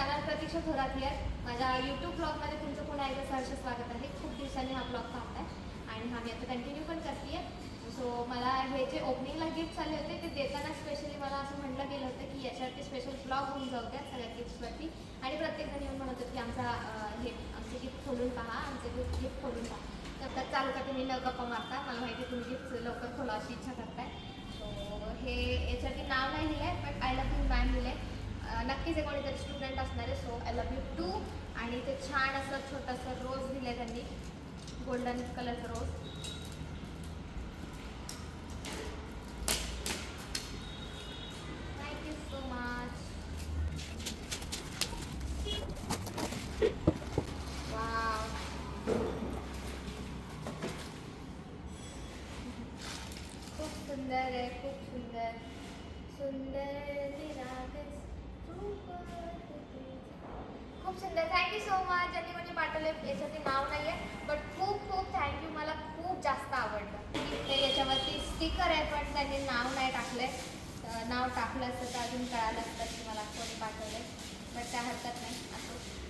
Channel प्रतीक्षा थोरात आहे माझ्या YouTube ब्लॉगमध्ये तुमचं पुन्हा एकदा सहर्ष स्वागत आहे. खूप दिवसांनी हा ब्लॉग पाहताय. आणि हा मी आता कंटिन्यू पण करते सो मला हे जे ओपनिंगला गिफ्ट आले होते ते देताना स्पेशली मला असं म्हटलं गेलं होतं की याच्यावरती स्पेशल ब्लॉग होऊन जाऊ द्या सगळ्या गिफ्ट्सवरती आणि प्रत्येकजण येऊन म्हणत होतं की आमचा हे आमचे गिफ्ट खोलून पहा आमचे गिफ्ट खोलून पहा. तर आता चालू का तुम्ही न गप्पा मारता. मला माहिती आहे तुम्ही गिफ्ट लवकर खोला अशी इच्छा करताय. सो हे याच्यावरती नाव नाही लिहिलं आहे but I love you ma'am लिहिलं आहे नक्कीच एक कोणीतरी स्टुडंट असणार आहे so I love you too आणि ते छान असं छोटंसं रोज दिलं आहे त्यांनी गोल्डन कलरचं रोज टाकलं आहे नाव टाकलं असतं तर अजून कळालं असतं की मला कोणी पाठवलं बट त्या हरकत नाही. असं.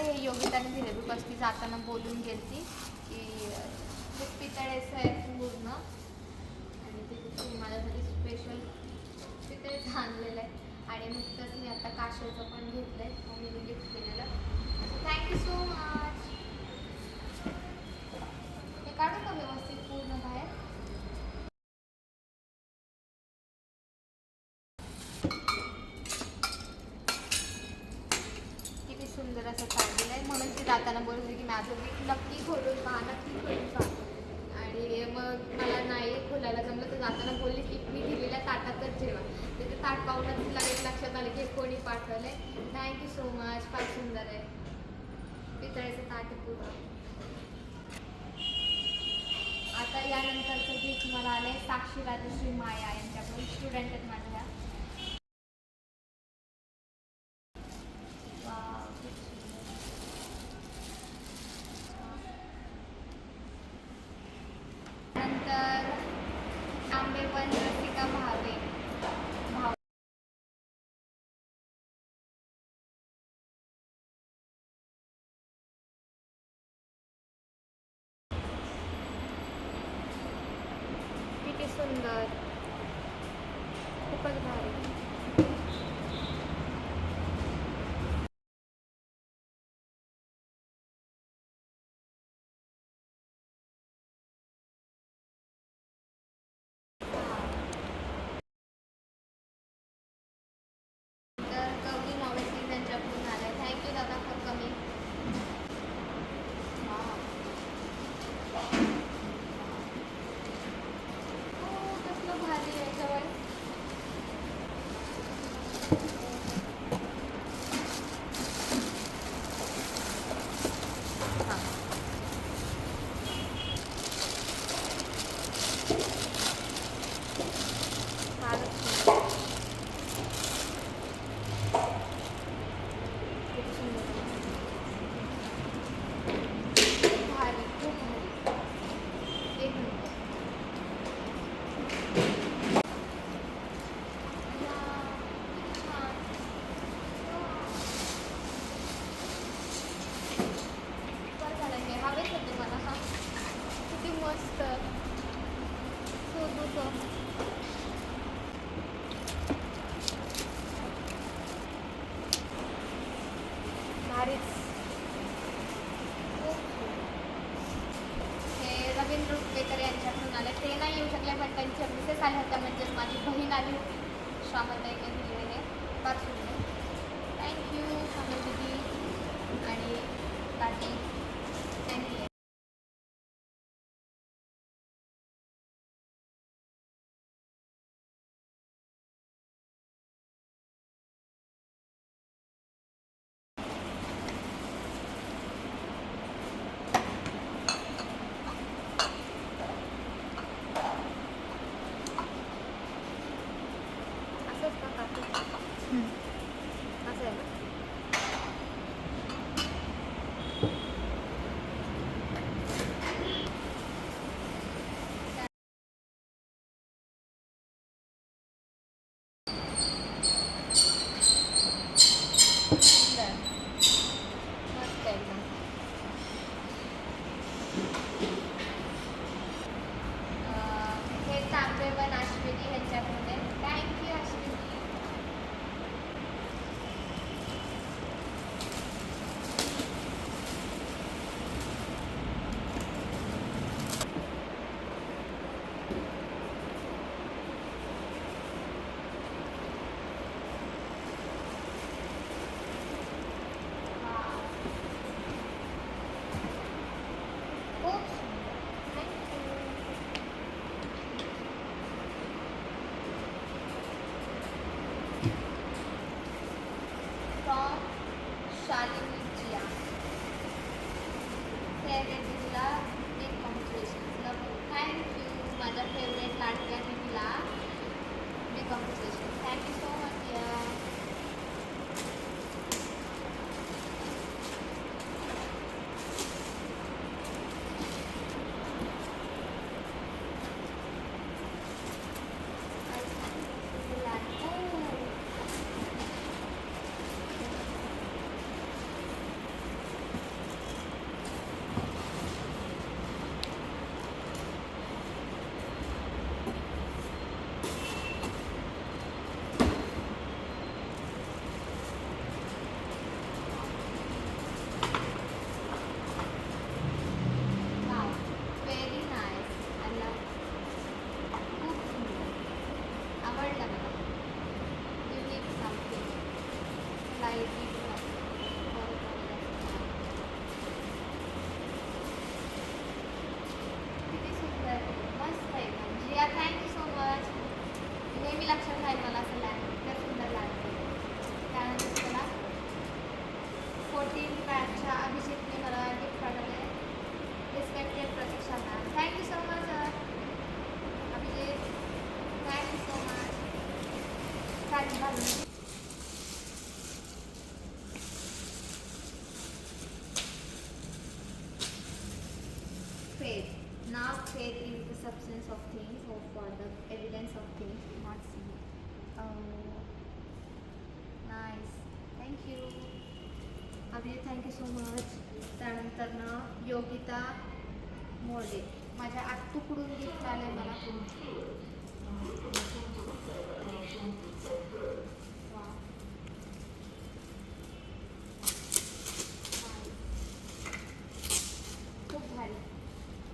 वाटतं हे योगिताने दिले बिकॉज ती जाताना बोलून गेलती की अं, पितळेचं आहे पूर्ण. आणि ते माझ्यासाठी स्पेशल पितळेचं आणलेलं आहे. आणि नुकतंच मी आता काशेचं पण घेतलं आहे मम्मीने गिफ्ट केलेलं थँक्यू सो मच हे काढू का व्यवस्थित पूर्ण बाहेर किती सुंदर असं काढलेलं आहे म्हणून ती जाताना बोलत होती की माझं गिफ्ट नक्की खोलून पहा नक्की खोलून पहा आणि मग मला नाही खोलायला जमलं तर जाताना बोलली की मी दिलेल्या ताटातच जेवा ते ते ताट पाहूनच तिला एक लक्षात आलं की कोणी पाठवलंय? थँक्यू सो मच फार सुंदर आहे. पितळेचं ताट पूर्ण. आता यानंतरचं गिफ्ट मला आले साक्षी राजश्री माया यांच्याकडून स्टुडंट आहेत माझ्या. नंतर आंबे पण आली होती. श्रावण दिलेले हे फार थँक्यू शामल दिदी आणि बाकी faith. Now faith is the substance of things hoped for, the evidence of things not seen. Oh, nice. Thank you. Abhi thank you so much त्यानंतर ना योगिता मोडे माझ्या आत तुकडून गिफ्ट आलं मला Wow. खूप भारी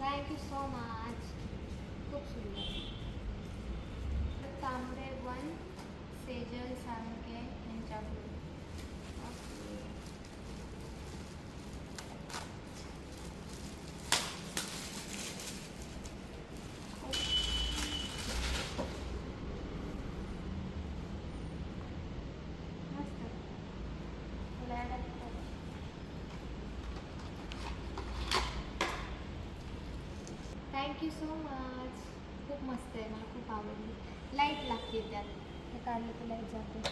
थँक्यू सो मच खूप सुंदर तांबडे वन सेजल साळुंके यांच्याकडून Okay. मस्त तुला यायला लागतं. थँक्यू सो मच खूप मस्त आहे मला खूप आवडली. लाइट लागते त्यात. हे काढलं तर लाइट जाते.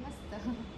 मस्त.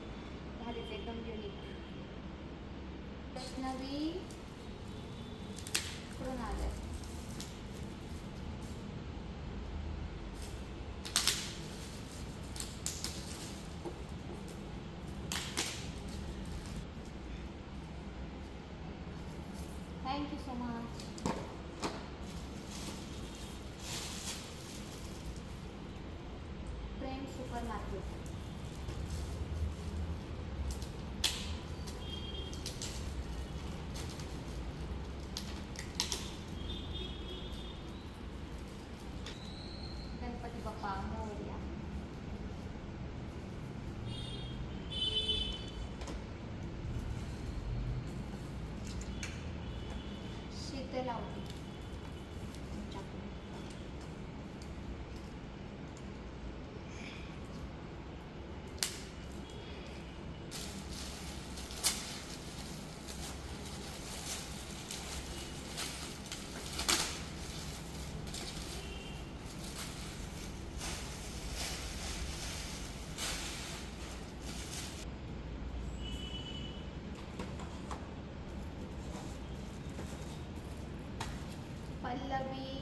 That we.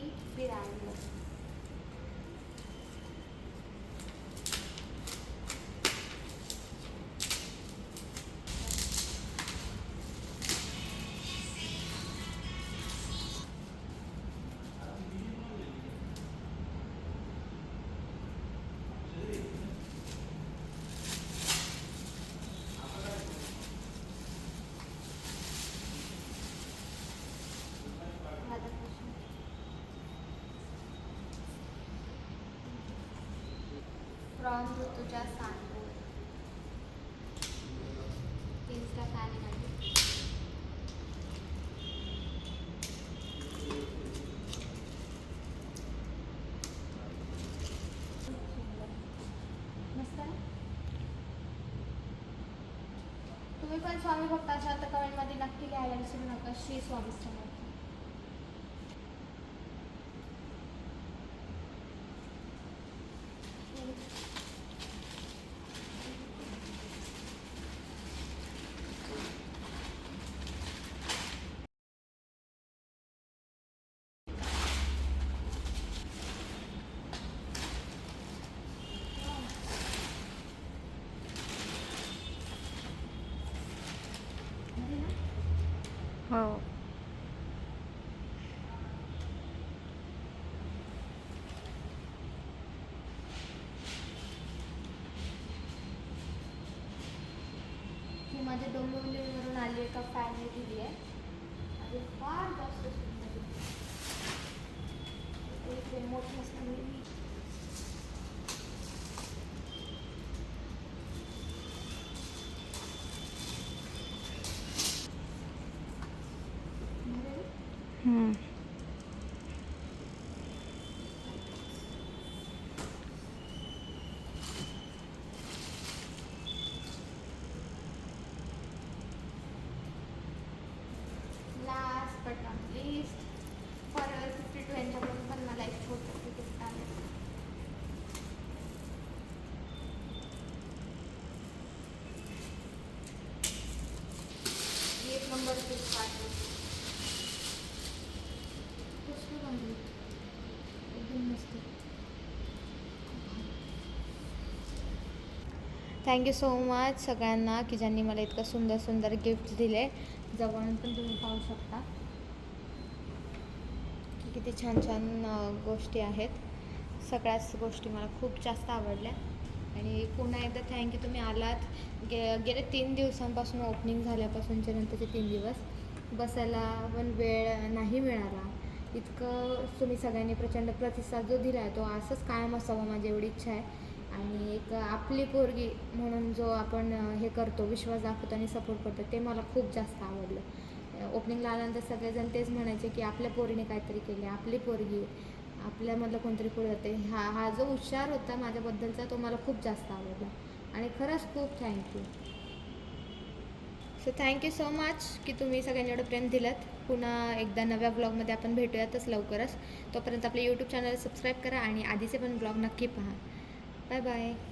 From Rutuja Sangur insta fan आहे माझी मस्त तुम्ही पण स्वामी भक्त असाल तर कमेंटमध्ये नक्की लिहायला विसरू नका. श्री स्वामी समर्थ. हो। ही। माझ्या डोंबिवलीवरून आली एका फार जास्त सुंदर. एक थँक्यू सो मच सगळ्यांना की ज्यांनी मला इतकं सुंदर सुंदर गिफ्ट दिले. जवळून पण तुम्ही पाहू शकता. की किती छान छान गोष्टी आहेत. सगळ्याच गोष्टी मला खूप जास्त आवडल्या. आणि पुन्हा एकदा थँक्यू तुम्ही आलात. गे गेले तीन दिवसांपासून ओपनिंग झाल्यापासूनचे नंतरचे तीन दिवस. बसायला पण वेळ नाही मिळाला. इतकं तुम्ही सगळ्यांनी प्रचंड प्रतिसाद जो दिला आहे तो असंच कायम असावा माझी एवढी इच्छा आहे. आणि एक आपली पोरगी म्हणून जो आपण हे करतो विश्वास दाखवतो आणि सपोर्ट करतो ते मला खूप जास्त आवडलं. ओपनिंगला आल्यानंतर सगळेजण तेच म्हणायचे की आपल्या पोरीने काहीतरी केले आपली पोरगी आपल्यामधलं कोणतरी पुढे जाते हा हा जो हुशार होता माझ्याबद्दलचा तो मला खूप जास्त आवडला. आणि खरंच खूप thank you so thank you so much की तुम्ही सगळ्यांनी एवढं प्रेम दिलं पुन्हा एकदा नव्या ब्लॉगमध्ये आपण भेटूयातच लवकरच. तोपर्यंत आपले यूट्यूब चॅनल सबस्क्राईब करा आणि आधीचे पण ब्लॉग नक्की पहा. 拜拜。